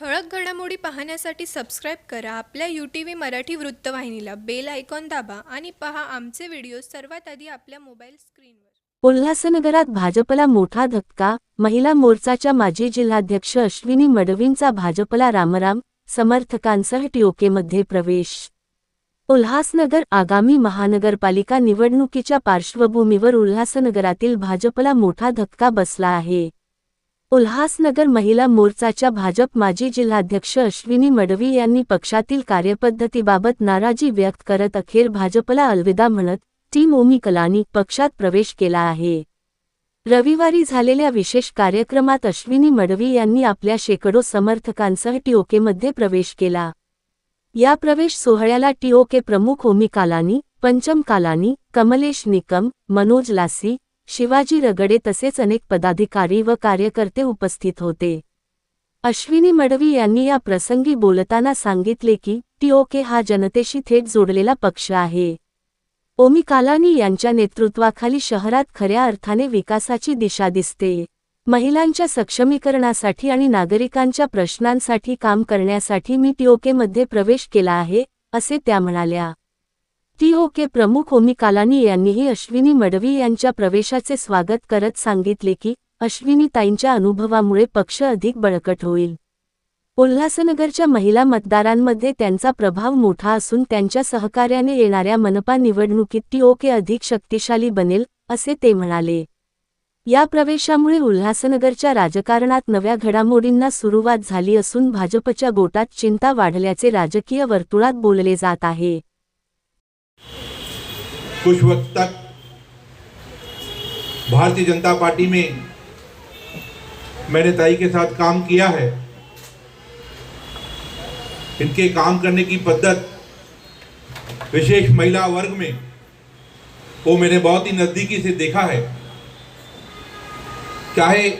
ठळक घडामोडी पाहण्यासाठी सबस्क्राईब करा. आपल्या यू टी व्ही मराठी वृत्तवाहिनीला बेल आयकॉन दाबा आणि पहा आमचे व्हिडिओ सर्वात आधी आपल्या मोबाईल स्क्रीनवर उल्हासनगरात भाजपला मोठा धक्का महिला मोर्चाच्या माजी जिल्हाध्यक्ष अश्विनी मडवींचा भाजपला रामराम समर्थकांसह टीओकेमध्ये प्रवेश. उल्हासनगर आगामी महानगरपालिका निवडणुकीच्या पार्श्वभूमीवर उल्हासनगरातील भाजपला मोठा धक्का बसला आहे. उल्हासनगर महिला मोर्चाच्या भाजप माजी जिल्हाध्यक्ष अश्विनी मडवी यांनी पक्षातील कार्यपद्धतीबाबत नाराजी व्यक्त करत अखेर भाजपला अलविदा म्हणत टीम ओमी कलानी पक्षात प्रवेश केला आहे. रविवारी झालेल्या विशेष कार्यक्रमात अश्विनी मडवी यांनी आपल्या शेकडो समर्थकांसह टीओकेमध्ये प्रवेश केला. या प्रवेश सोहळ्याला टीओके प्रमुख ओमी कालानी पंचम कालानी कमलेश निकम मनोज लासी शिवाजी रगडे तसेच अनेक पदाधिकारी व कार्यकर्ते उपस्थित होते. अश्विनी मडवी यांनी या प्रसंगी बोलताना सांगितले की टीओके हा जनतेशी थेट जोडलेला पक्ष आहे. ओमी कालानी यांच्या नेतृत्वाखाली शहरात खऱ्या अर्थाने विकासाची दिशा दिसते. महिलांच्या सक्षमीकरणासाठी आणि नागरिकांच्या प्रश्नांसाठी काम करण्यासाठी मी टीओकेमध्ये प्रवेश केला आहे असे त्या म्हणाल्या. टीओके हो प्रमुख ओमी कालानी यांनीही अश्विनी मडवी यांच्या प्रवेशाचे स्वागत करत सांगितले की अश्विनी ताईंच्या अनुभवामुळे पक्ष अधिक बळकट होईल. उल्हासनगरच्या महिला मतदारांमध्ये त्यांचा प्रभाव मोठा असून त्यांच्या सहकार्याने येणाऱ्या मनपा निवडणुकीत टीओके हो अधिक शक्तिशाली बनेल असे ते म्हणाले. या प्रवेशामुळे उल्हासनगरच्या राजकारणात नव्या घडामोडींना सुरुवात झाली असून भाजपच्या गोटात चिंता वाढल्याचे राजकीय वर्तुळात बोलले जात आहे. कुछ वक्त तक भारतीय जनता पार्टी में मैंने ताई के साथ काम किया है। इनके काम करने की पद्धत विशेष महिला वर्ग में वो मैंने बहुत ही नज़दीकी से देखा है। चाहे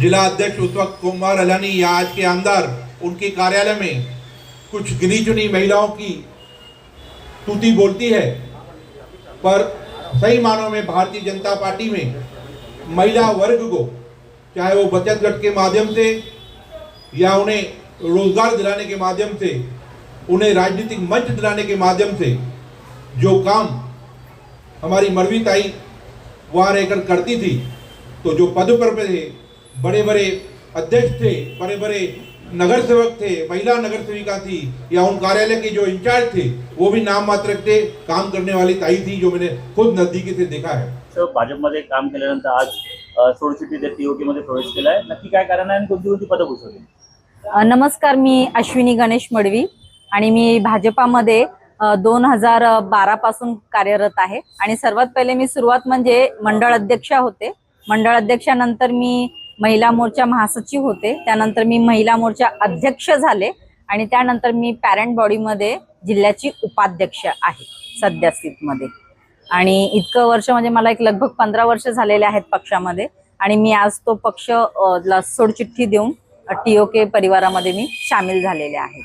जिला अध्यक्ष उस वक्त कुमार अलानी या आज के आमदार उनके कार्यालय में कुछ गिनी चुनी महिलाओं की तूती बोलती है, पर सही मानों में भारतीय जनता पार्टी में महिला वर्ग को, चाहे वो बचत गट के माध्यम से या उन्हें रोज़गार दिलाने के माध्यम से, उन्हें राजनीतिक मंच दिलाने के माध्यम से, जो काम हमारी मरवी ताई वहाँ रहकर करती थी तो जो पद पर थे बड़े बड़े अध्यक्ष थे बड़े बड़े नगर सेवक थे महिला नगर सेविका थी या उन कार्यालय के जो इंचार्ज थे वो भी नाम मात्र थे काम करने वाली ताई थी जो मैंने खुद नजदीकी से देखा है। सर भाजपमध्ये काम केल्यानंतर आज अ, सोडचिठ्ठी देत टीओके मध्ये प्रवेश केलाय नक्की काय कारण आहे आणि कोणती कोणती पदं भूषवली? नमस्कार मी अश्विनी गणेश मडवी आणि मी भाजपामध्ये दोन हजार बारा पासून कार्यरत आहे. आणि सर्वात पहिले मी सुरुवात म्हणजे मंडळ अध्यक्ष होते. मंडळ अध्यक्षानंतर मी महिला मोर्चा महासचिव होते. त्यानंतर मी महिला मोर्चा अध्यक्ष झाले आणि त्यानंतर मी पॅरेंट बॉडीमध्ये जिल्ह्याची उपाध्यक्ष आहे सध्या स्थितमध्ये आणि इतकं वर्ष म्हणजे मला एक लगभग पंधरा वर्ष झालेले आहेत पक्षामध्ये आणि मी आज तो पक्ष सोडचिठ्ठी देऊन टीओके परिवारामध्ये मी सामील झालेले आहे.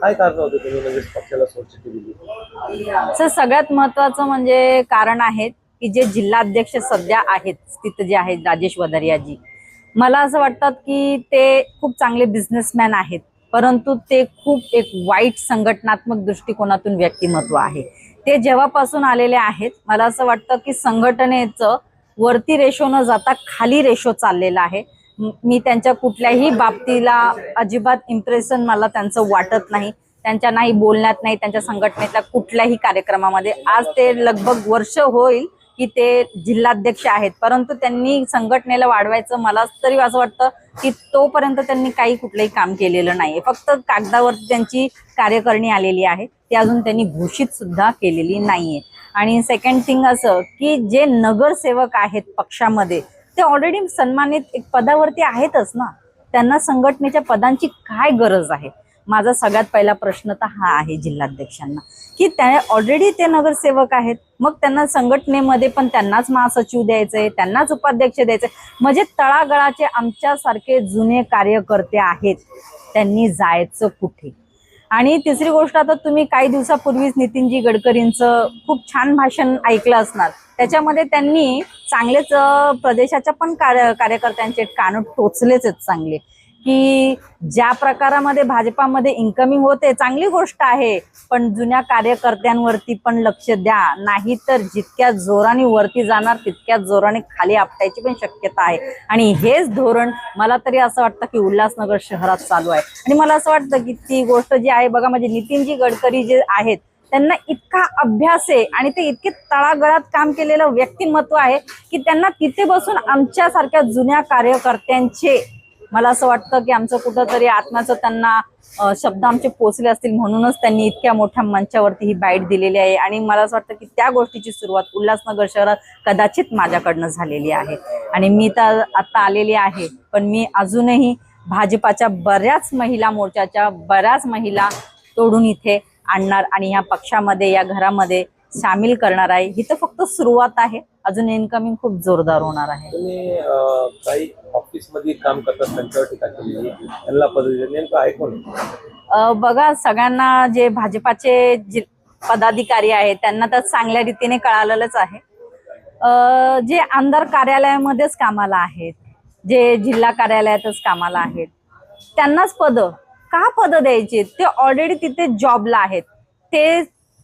काय कारण होते तुम्ही म्हणजे पक्षाला सोडचिठ्ठी दिली? सर सगळ्यात महत्वाचं म्हणजे कारण आहे की जे जिल्हाध्यक्ष सध्या आहेत तिथं जे आहेत राजेश वदरियाजी मला असं वाटतं की ते खूप चांगले बिझनेसमॅन आहेत परंतु ते खूप एक वाईट संघटनात्मक दृष्टिकोनातून व्यक्तिमत्व आहे. ते जेव्हापासून आलेले आहेत मला असं वाटतं की संघटनेचं वरती रेशो न जाता खाली रेशो चाललेला आहे. मी त्यांच्या कुठल्याही बाबतीला अजिबात इम्प्रेशन मला त्यांचं वाटत नाही. त्यांच्या नाही बोलण्यात नाही त्यांच्या संघटनेतल्या कुठल्याही कार्यक्रमामध्ये. आज ते लगभग वर्ष होईल की ते जिल्हाध्यक्ष आहेत. परंतु त्यांनी संघटनेला वाढवायचं मला तरी असं वाटतं की तोपर्यंत त्यांनी काही कुठलंही काम केलेलं नाहीये. फक्त कागदावरती त्यांची कार्यकारणी आलेली आहे. ती अजून त्यांनी घोषित सुद्धा केलेली नाहीये. आणि सेकंड थिंग असं की जे नगरसेवक आहेत पक्षामध्ये ते ऑलरेडी सन्मानित एक पदावरती आहेतच ना. त्यांना संघटनेच्या पदांची काय गरज आहे? माझा सगळ्यात पहिला प्रश्न तर हा आहे जिल्हाध्यक्षांना की त्या ऑलरेडी ते नगरसेवक आहेत मग त्यांना संघटनेमध्ये पण त्यांनाच महासचिव द्यायचंय त्यांनाच उपाध्यक्ष द्यायचंय. म्हणजे तळागळाचे आमच्यासारखे जुने कार्यकर्ते आहेत त्यांनी जायचं कुठे? आणि तिसरी गोष्ट आता तुम्ही काही दिवसापूर्वीच नितीनजी गडकरींचं खूप छान भाषण ऐकलं असणार. त्याच्यामध्ये त्यांनी चांगलेच प्रदेशाच्या पण कार्य कार्यकर्त्यांचे कान टोचलेच आहेत चांगले. की ज्या प्रकारामध्ये भाजपामध्ये इन्कमिंग होते चांगली गोष्ट आहे पण जुन्या कार्यकर्त्यांवरती पण लक्ष द्या. नाही तर जितक्या जोराने वरती जाणार तितक्या जोराने खाली आपटायची पण शक्यता आहे. आणि हेच धोरण मला तरी असं वाटतं की उल्हासनगर शहरात चालू आहे. आणि मला असं वाटतं की ती गोष्ट जी आहे बघा म्हणजे नितीनजी गडकरी जे आहेत त्यांना इतका अभ्यास आहे आणि ते इतके तळागळात काम केलेलं व्यक्तिमत्व आहे की त्यांना तिथे बसून आमच्यासारख्या जुन्या कार्यकर्त्यांचे मला असं वाटतं की आमचं कुठंतरी आत्म्याचं त्यांना शब्द आमचे पोचले असतील म्हणूनच त्यांनी इतक्या मोठ्या मंचावरती ही बाईट दिलेली आहे. आणि मला असं वाटतं की त्या गोष्टीची सुरुवात उल्हासनगर शहरात कदाचित माझ्याकडनं झालेली आहे. आणि मी तर आता आलेली आहे पण मी अजूनही भाजपाच्या बऱ्याच महिला मोर्चाच्या बऱ्याच महिला तोडून इथे आणणार आणि ह्या पक्षामध्ये या घरामध्ये सामील करणार आहे. ही तर फक्त सुरुवात आहे. अजून इन्कमिंग खूप जोरदार होणार आहे. तुम्ही अं, काही ऑफिसमध्ये काम करतात त्यांच्यावर टीका केलेली आहे. त्यांना पद्धती नेमकं आहे कोण? अ, बघा सगळ्यांना जे भाजपाचे जे पदाधिकारी आहेत त्यांना तर चांगल्या रीतीने कळालेलंच आहे. जे आमदार कार्यालयामध्येच कामाला आहेत जे जिल्हा कार्यालयातच कामाला आहेत त्यांनाच पद का पद द्यायची? ते ऑलरेडी तिथे जॉबला आहेत. ते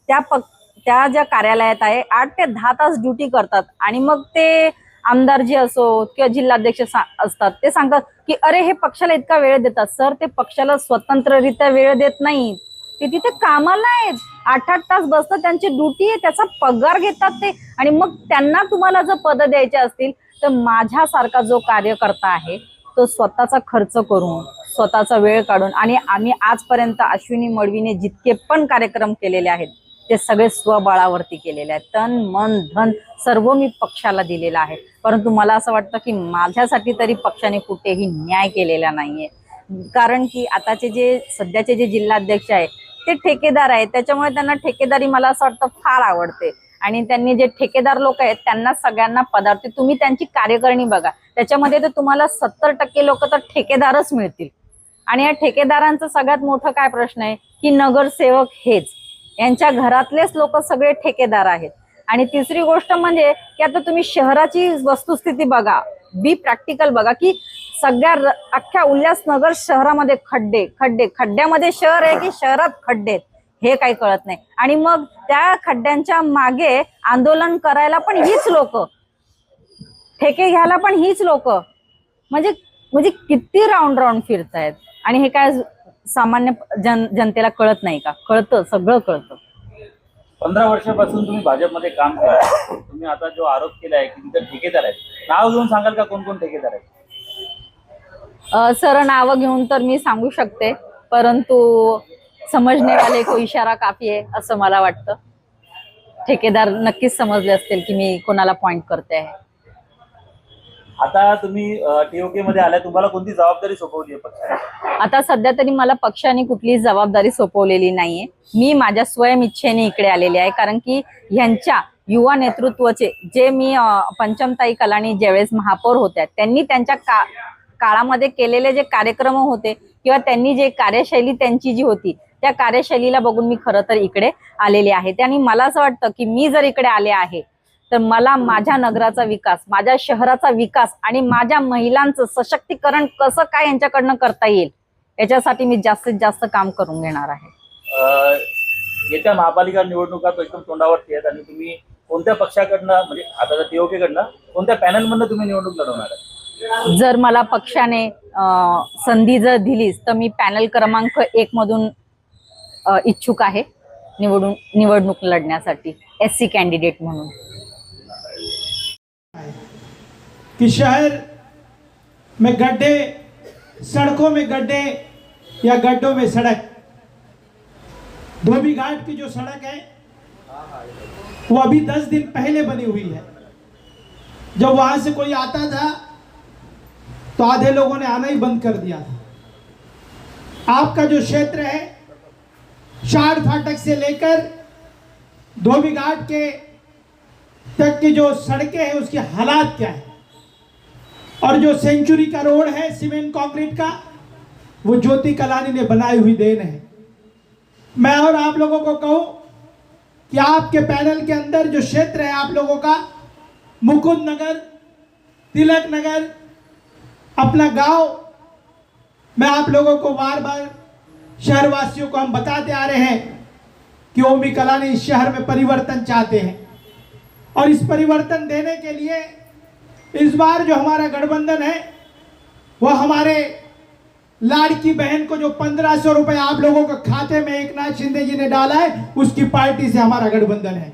त्या पक त्या ज्या कार्यालयात आहे आठ ते दहा तास ड्युटी करतात. आणि मग ते आमदार जे असो किंवा जिल्हाध्यक्ष असतात ते सांगतात की अरे हे पक्षाला इतका वेळ देतात. सर ते पक्षाला स्वतंत्ररित्या वेळ देत नाही ते तिथे कामाला आहेत. आठ आठ तास बसतात. त्यांची ड्युटी आहे. त्याचा पगार घेतात ते. आणि मग त्यांना तुम्हाला जर पद द्यायचे असतील तर माझ्यासारखा जो कार्यकर्ता आहे तो स्वतःचा खर्च करून स्वतःचा वेळ काढून आणि आम्ही आजपर्यंत अश्विनी मडवीने जितके पण कार्यक्रम केलेले आहेत ते सगळे स्वबळावरती केलेले आहेत. तन मन धन सर्व मी पक्षाला दिलेलं आहे. परंतु मला असं वाटतं की माझ्यासाठी तरी पक्षाने कुठेही न्याय केलेला नाहीये. कारण की आताचे जे सध्याचे जे जिल्हाध्यक्ष आहे ते ठेकेदार आहेत. त्याच्यामुळे त्यांना ठेकेदारी मला असं वाटतं फार आवडते. आणि त्यांनी जे ठेकेदार लोक आहेत त्यांना सगळ्यांना पदार्थ तुम्ही त्यांची कार्यकारणी बघा. त्याच्यामध्ये तर तुम्हाला सत्तर टक्के लोक तर ठेकेदारच मिळतील. आणि या ठेकेदारांचं सगळ्यात मोठं काय प्रश्न आहे? की नगरसेवक हेच. यांच्या घरातलेच लोक सगळे ठेकेदार आहेत. आणि तिसरी गोष्ट म्हणजे की आता तुम्ही शहराची वस्तुस्थिती बघा बी प्रॅक्टिकल बघा की सगळ्या अख्ख्या उल्हासनगर शहरामध्ये खड्डे खड्डे खड्ड्यामध्ये शहर आहे की शहरात खड्डे आहेत? हे काही कळत नाही. आणि मग त्या खड्ड्यांच्या मागे आंदोलन करायला पण हीच लोक. ठेके घ्यायला पण हीच लोक. म्हणजे म्हणजे किती राऊंड राऊंड फिरतायत. आणि हे काय सामान्य जन जनतेला कळत नाही का? कळतं सगळं कळतं. पंधरा वर्षापासून तुम्ही भाजपमध्ये काम करा तुम्ही आता जो आरोप केलाय की तिथे ठेकेदार आहेत. नाव घेऊन सांगाल का कोण कोण ठेकेदार आहेत? सर नावं घेऊन तर मी सांगू शकते परंतु समजणे वाले को इशारा काफी आहे असं मला वाटतं. ठेकेदार नक्कीच समजले असतील की मी कोणाला पॉइंट करते आहे. आता तुम्ही टीओके मध्ये आल्या तुम्हाला कोणती जबाबदारी सोपवली आहे पक्षाने? आता सध्या तरी मला पक्षाने कुठली जबाबदारी सोपवलेली नाहीये. मी माझ्या स्वयं इच्छेने इकडे आलेली आहे कारण की ह्यांच्या युवा नेतृत्वाचे जे मी पंचमताई कलानी ज्यावेळेस महापौर होत्या त्यांनी त्यांच्या का काळामध्ये केलेले जे कार्यक्रम होते किंवा त्यांनी जे कार्यशैली त्यांची जी होती त्या कार्यशैलीला बघून मी खरं तर इकडे आलेले आहे. आणि मला असं वाटतं की मी जर इकडे आले आहे तर मला माझ्या नगराचा विकास माझ्या शहराचा विकास आणि माझ्या महिलांचं सशक्तीकरण कसं काय यांच्याकडनं करता येईल याच्यासाठी मी जास्तीत जास्त काम करून घेणार आहे. येत्या महापालिका निवडणुका तो एकदम तोंडावरती आहेत आणि तुम्ही कोणत्या पक्षाकडनं म्हणजे आता टीओके कडनं कोणत्या पॅनल मधनं तुम्ही निवडणूक लढवणार आहे? जर मला पक्षाने संधी जर दिलीच तर मी पॅनल क्रमांक एक मधून इच्छुक आहे निवडून निवडणूक लढण्यासाठी एस सी कॅन्डिडेट म्हणून. कि शहर में गड्ढे, सड़कों में गड्ढे या गड्ढों में सड़क। धोबी घाट की जो सड़क है, वो अभी दस दिन पहले बनी हुई है। जब वहाँ से कोई आता था तो आधे लोगों ने आना ही बंद कर दिया था। आपका जो क्षेत्र है शाड़ फाटक से लेकर धोबी घाट के तक की जो सड़कें हैं, उसके हालात क्या है? और जो सेंचुरी का रोड है, सीमेंट कंक्रीट का, वो ज्योति कलानी ने बनाई हुई देन है। मैं और आप लोगों को कहूँ कि आपके पैनल के अंदर जो क्षेत्र है आप लोगों का, मुकुंद नगर, तिलक नगर, अपना गाँव, मैं आप लोगों को बार बार शहरवासियों को हम बताते आ रहे हैं कि ओमी कलानी इस शहर में परिवर्तन चाहते हैं। और इस परिवर्तन देने के लिए इस बार जो हमारा गठबंधन है, वह हमारे लाड़की बहन को जो पंद्रह सौ रुपए आप लोगों के खाते में एक नाथ शिंदे जी ने डाला है, उसकी पार्टी से हमारा गठबंधन है।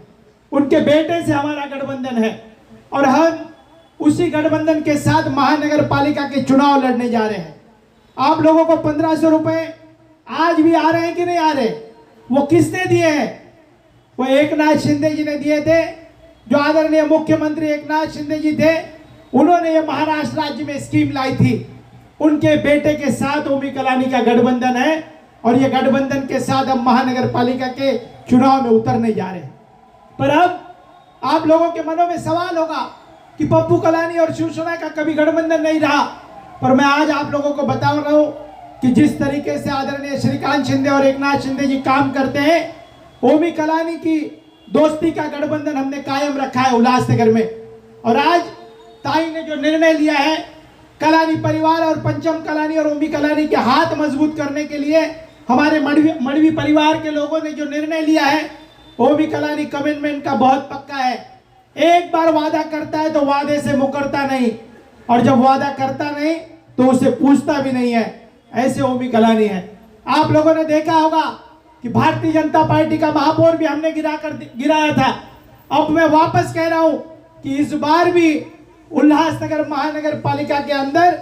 उनके बेटे से हमारा गठबंधन है। और हम उसी गठबंधन के साथ महानगर पालिका के चुनाव लड़ने जा रहे हैं। आप लोगों को पंद्रह सौ रुपए आज भी आ रहे हैं कि नहीं आ रहे? वो किसने दिए हैं? वो एक नाथ शिंदे जी ने दिए थे। जो आदरणीय मुख्यमंत्री एक नाथ शिंदे जी थे, उन्होंने ये महाराष्ट्र राज्य में स्कीम लाई थी। उनके बेटे के साथ ओमी कलानी का गठबंधन है और ये गठबंधन के साथ हम महानगर पालिका के चुनाव में उतरने जा रहे हैं। पर अब आप लोगों के मनों में सवाल होगा कि पप्पू कलानी और शिवसेना का कभी गठबंधन नहीं रहा। पर मैं आज आप लोगों को बता रहा हूँ कि जिस तरीके से आदरणीय श्रीकांत शिंदे और एकनाथ शिंदे जी काम करते हैं, ओमी कलानी की दोस्ती का गठबंधन हमने कायम रखा है उल्लासनगर में। और आज ताई ने जो निर्णय लिया है, कलानी परिवार और पंचम कलानी और ओमी कलानी के हाथ मज़बूत करने के लिए, हमारे मड़वी मड़वी परिवार के लोगों ने जो निर्णय लिया है, ओमी कलानी कमिटमेंट का बहुत पक्का है। एक बार वादा करता है तो वादे से मुकरता नहीं, और जब वादा करता नहीं तो उसे पूछता भी नहीं है। ऐसे ओमी कलानी है। आप लोगों ने देखा होगा कि भारतीय जनता पार्टी का महापौर भी हमने गिरा कर गिराया था। अब मैं वापस कह रहा हूँ कि इस बार भी उल्लासनगर महानगर पालिका के अंदर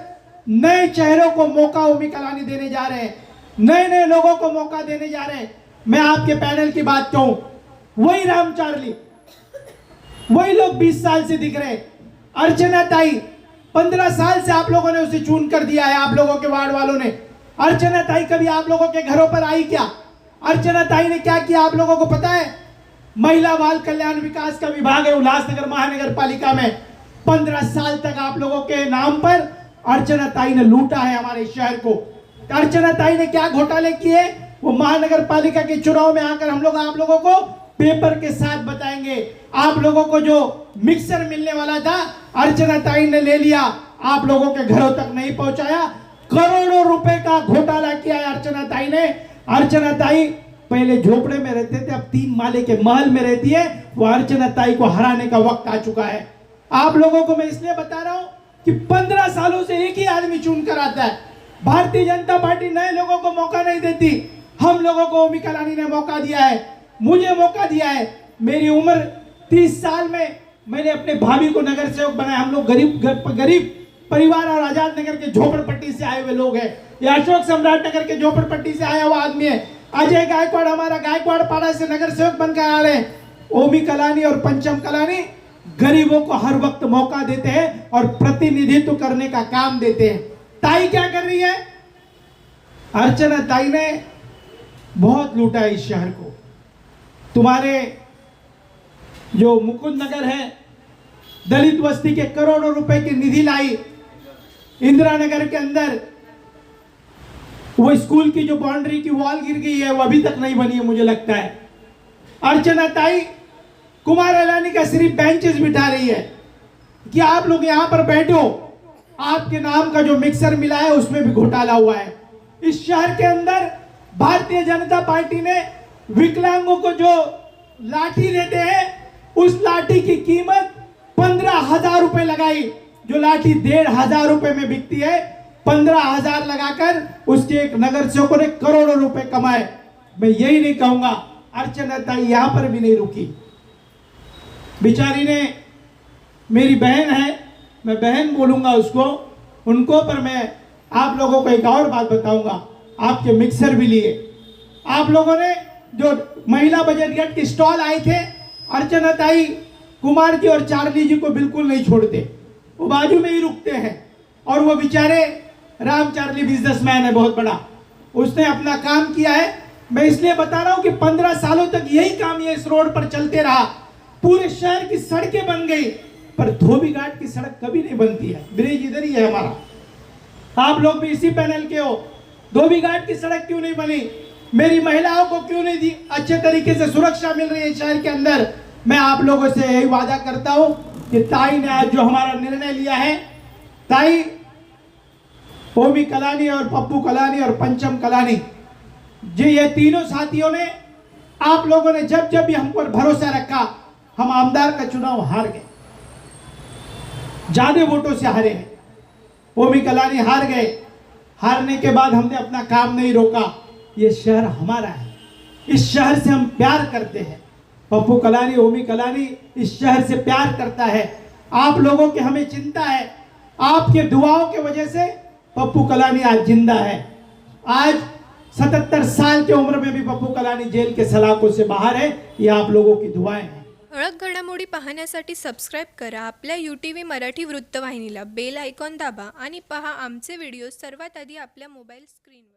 नए चेहरों को मौका ओमी कलानी देने जा रहे हैं। नए नए लोगों को मौका देने जा रहे हैं। मैं आपके पैनल की बात कहूँ, वही राम चार्ली, वही लोग 20 साल से दिख रहे अर्चना ताई, पंद्रह साल से आप लोगों ने उसे चुन कर दिया है, आप लोगों के वार्ड वालों ने। अर्चना ताई, कभी आप लोगों के घरों पर आई क्या? अर्चना ताई ने क्या किया आप लोगों को पता है? महिला बाल कल्याण विकास का विभाग है उल्लासनगर महानगर पालिका में। पंद्रह साल तक आप लोगों के नाम पर अर्चना ताई ने लूटा है हमारे शहर को। अर्चना ताई ने क्या घोटाले किए? वो महानगर पालिका के चुनाव में आकर हम लोग आप लोगों को पेपर के साथ बताएँगे। आप लोगों को जो मिक्सर मिलने वाला था, अर्चना ताई ने ले लिया। आप लोगों के घरों तक नहीं पहुँचाया। करोड़ों रुपए का घोटाला किया है अर्चना ताई ने। अर्चना ताई पहले झोपड़े में रहते थे, अब तीन माले के महल में रहती है। वो अर्चना ताई को हराने का वक्त आ चुका है। आप लोगों को मैं इसलिए बता रहा हूँ कि पंद्रह सालों से एक ही आदमी चुन कर आता है। भारतीय जनता पार्टी नए लोगों को मौका नहीं देती। हम लोगों को ओमी कलानी ने मौका दिया है। मुझे मौका दिया है। मेरी उम्र तीस साल में मैंने अपने भाभी को नगर सेवक बनाया। हम लोग गरीब गर- गरीब परिवार और आज़ाद नगर के झोपड़पट्टी से आए हुए लोग हैं। ये अशोक सम्राट नगर के झोपड़पट्टी से आया हुआ आदमी है। अजय गायकवाड़, हमारा गायकवाड़ पाड़ा से नगर सेवक बनकर आ रहे हैं। ओमी कलानी और पंचम कलानी गरीबों को हर वक्त मौका देते हैं और प्रतिनिधित्व करने का काम देते हैं। ताई क्या कर रही है? अर्चना ताई ने बहुत लूटा है इस शहर को। तुम्हारे जो मुकुंद नगर है, दलित बस्ती के करोड़ों रुपए की निधि लाई इंदिरा नगर के अंदर वो स्कूल की जो बाउंड्री की वॉल गिर गई है, वो अभी तक नहीं बनी है, मुझे लगता है। अर्चना ताई, कुमार अलानी का सिर्फ़ बेंचेस बिठा रही है कि आप लोग यहाँ पर बैठो। आपके नाम का जो मिक्सर मिला है, उसमें भी घोटाला हुआ है। इस शहर के अंदर भारतीय जनता पार्टी ने विकलांगों को जो लाठी देते हैं, उस लाठी की कीमत पंद्रह हज़ार रुपए लगाई। जो लाठी डेढ़ हज़ार रुपए में बिकती है, पंद्रह हज़ार लगाकर उसके एक नगर सेवकों ने करोड़ों रुपए कमाए। मैं यही नहीं कहूँगा, अर्चना ताई यहाँ पर भी नहीं रुकी। बिचारी ने, मेरी बहन है, मैं बहन बोलूँगा उसको, उनको पर मैं आप लोगों को एक और बात बताऊँगा, आपके मिक्सर भी लिए। आप लोगों ने जो महिला बजट गेट के स्टॉल आए थे, अर्चना ताई कुमार जी और चार्ली जी को बिल्कुल नहीं छोड़ते। वो बाजू में ही रुकते हैं। और वो बेचारे राम चार्ली बिजनेसमैन है बहुत बड़ा। उसने अपना काम किया है। मैं इसलिए बता रहा हूँ कि पंद्रह सालों तक यही काम ये इस रोड पर चलते रहा। पूरे शहर की सड़कें बन गई, पर धोबी घाट की सड़क कभी नहीं बनती है। ब्रिज इधर ही है हमारा। आप लोग भी इसी पैनल के हो। धोबी घाट की सड़क क्यों नहीं बनी? मेरी महिलाओं को क्यों नहीं दी? अच्छे तरीके से सुरक्षा मिल रही है शहर के अंदर। मैं आप लोगों से यही वादा करता हूँ। कि ताई ने आज जो हमारा निर्णय लिया है, ताई, ओमी कलानी और पप्पू कलानी और पंचम कलानी, जी ये तीनों साथियों ने, आप लोगों ने जब जब भी हम पर भरोसा रखा, हम आमदार का चुनाव हार गए। ज़्यादा वोटों से हारे हैं। ओमी कलानी हार गए। हारने के बाद हमने अपना काम नहीं रोका। ये शहर हमारा है। इस शहर से हम प्यार करते हैं। पप्पू कलानी ओमी कलानी इस शहर से प्यार करता है। आप लोगों की हमें चिंता है। आपके दुआओं की वजह से पप्पू कलानी आज जिंदा है। आज सतहत्तर साल की उम्र में भी पप्पू कलानी जेल के सलाखों से बाहर है। ये आप लोगों की दुआएं हैं। ठळक घडामोडी पाहण्यासाठी सबस्क्राईब करा आपल्या यू टी व्ही मराठी वृत्तवाहिनीला बेल आयकॉन दाबा आणि पहा आमचे व्हिडिओ सर्वात आधी आपल्या मोबाईल स्क्रीनवर